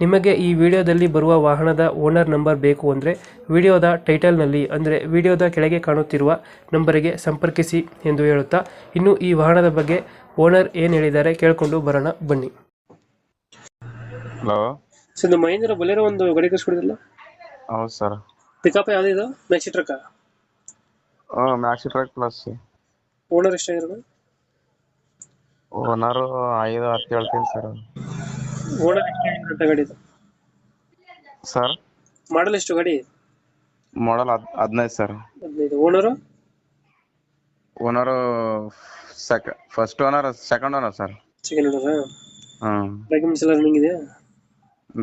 ನಿಮಗೆ ಈ ವಿಡಿಯೋದಲ್ಲಿ ಬರುವ ವಾಹನದ ಓನರ್ ನಂಬರ್ ಬೇಕು ಅಂದರೆ ವಿಡಿಯೋದ ಟೈಟಲ್ನಲ್ಲಿ ಅಂದರೆ ವಿಡಿಯೋದ ಕೆಳಗೆ ಕಾಣುತ್ತಿರುವ ನಂಬರಿಗೆ ಸಂಪರ್ಕಿಸಿ ಎಂದು ಹೇಳುತ್ತಾ ಇನ್ನು ಈ ವಾಹನದ ಬಗ್ಗೆ ಓನರ್ ಏನು ಹೇಳಿದ್ದಾರೆ ಕೇಳಿಕೊಂಡು ಬರೋಣ ಬನ್ನಿ. ಹಲೋ ಸರ್ ನಮ್ಮ ಮಹೇಂದ್ರ ಬೊಲೆರೋ ಒಂದು ಗಾಡಿ ಕಳಿಸ್ಕೊಡಿದಿಲ್ಲ ಹೌದು ಸರ್. ಪಿಕಪ್ ಯಾವುದಿದು ಮ್ಯಾಕ್ಸಿ ಟ್ರಕ್ ಹಾಂ ಮ್ಯಾಕ್ಸಿ ಟ್ರಕ್ ಪ್ಲಸ್ ಓನರ್ ಎಷ್ಟಾಗಿರೋದು ಓನರು ಐದು ಹತ್ತು ಹೇಳ್ತೀನಿ ಸರ್. ಓನರ್ ಎಷ್ಟಾಗಿರೋ ಗಾಡಿ ಸರ್? ಮಾಡಲ್ ಎಷ್ಟು ಗಾಡಿ ಮಾಡಲ್ ಹದ್ ಹದಿನೈದು ಸರ್. ಹದಿನೈದು. Owner? Owner ಸೆಕ first owner second owner sir. Second ಓನರಾ ಹಾಂ. ಡಾಕ್ಯುಮೆಂಟ್ಸ್ ಎಲ್ಲ ರನ್ನಿಂಗ್ ಇದೆ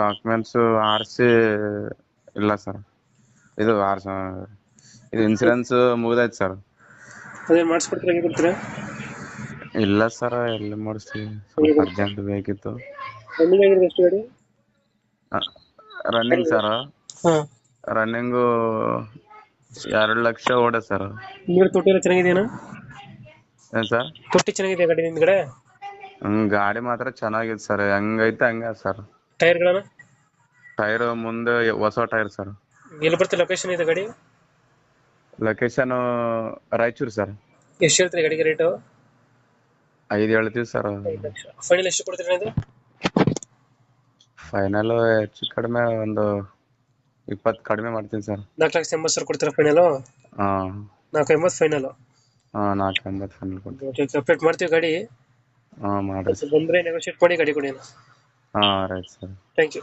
ಡಾಕ್ಯುಮೆಂಟ್ಸು ಆರ್ ಸಿ ಇಲ್ಲ ಸರ್. ಇದು ಆರ್ ಇದು ಇನ್ಸೂರೆನ್ಸ್ ಮುಗ್ದೈತೆ ಸರ್. ಅದೇ ಮಾಡಿಸ್ಕೊಡ್ತೀರಾ ಹೇಗೆ ಕೊಡ್ತೀರಾ? ಇಲ್ಲ ಸರ್ ಎಲ್ಲಿ ಮಾಡಿಸ್ತೀವಿ ಅರ್ಜೆಂಟ್ ಬೇಕಿತ್ತು. ರನ್ನಿಂಗ್ ಆಗಿರೋದು ಎಷ್ಟು ಗಾಡಿ? ರನ್ನಿಂಗ್ ಸರ್ ಹಾಂ. ರನ್ನಿಂಗು ಎರಡು ಲಕ್ಷ ಓಡ ಸರ್ ನೀರು ತೊಟ್ಟಿ ಎಲ್ಲ ಚೆನ್ನಾಗಿದೆಯಾ ಏನು ಸರ್ ತೊಟ್ಟಿ ಚೆನ್ನಾಗಿದೆ ಗಾಡಿ ಹಿಂದ್ಗಡೆ ಹ್ಮ್ ಗಾಡಿ ಮಾತ್ರ ಚೆನ್ನಾಗಿದೆ ಸರ್ ಹೆಂಗೈತೆ ಹಂಗ ಸರ್ ಟೈರ್ಗಳನ್ನ? ಟೈರ್ ಮುಂದೆ ಹೊಸ ಟೈರ್ ಸರ್ ಎಲ್ಲಿ ಬರುತ್ತೆ ಲೊಕೇಶನ್ ಇದೆ ಗಾಡಿ? ಲೊಕೇಶನ್ ರಾಯಚೂರು ಸರ್ ಎಷ್ಟು ಹೇಳ್ತೀರಿ ಗಾಡಿಗೆ ರೇಟು ಐದು ಹೇಳ್ತೀವಿ ಸರ್ ಫೈನಲ್ ಎಷ್ಟು ಕೊಡ್ತೀರಿ ಇದು ಫೈನಲ್ ಹೆಚ್ಚು ಕಡಿಮೆ ಒಂದು ಇಪ್ಪತ್ತು ಕಡಿಮೆ ಮಾಡ್ತೀನಿ ಸರ್. ನಾಲ್ಕು ಲಕ್ಷ ಎಂಬತ್ತು ಸಾವಿರ ಕೊಡ್ತೀರಾ ಫೈನಲು ಹಾಂ. ನಾಲ್ಕು ಎಂಬತ್ತು ಫೈನಲು ಹಾಂ ನಾಲ್ಕು ಎಂಬತ್ತು ಫೈನಲ್ ಕೊಡ್ತೀನಿ. ಓಕೆ ಅಪ್ಡೇಟ್ ಮಾಡ್ತೀವಿ ಗಾಡಿ. ಹಾಂ ಮಾಡಿ ಬಂದರೆ ನೆಗೋಷಿಯೇಟ್ ಮಾಡಿ ಗಾಡಿ ಕೊಡಿ ಹಾಂ ರೈಟ್ ಸರ್. Thank you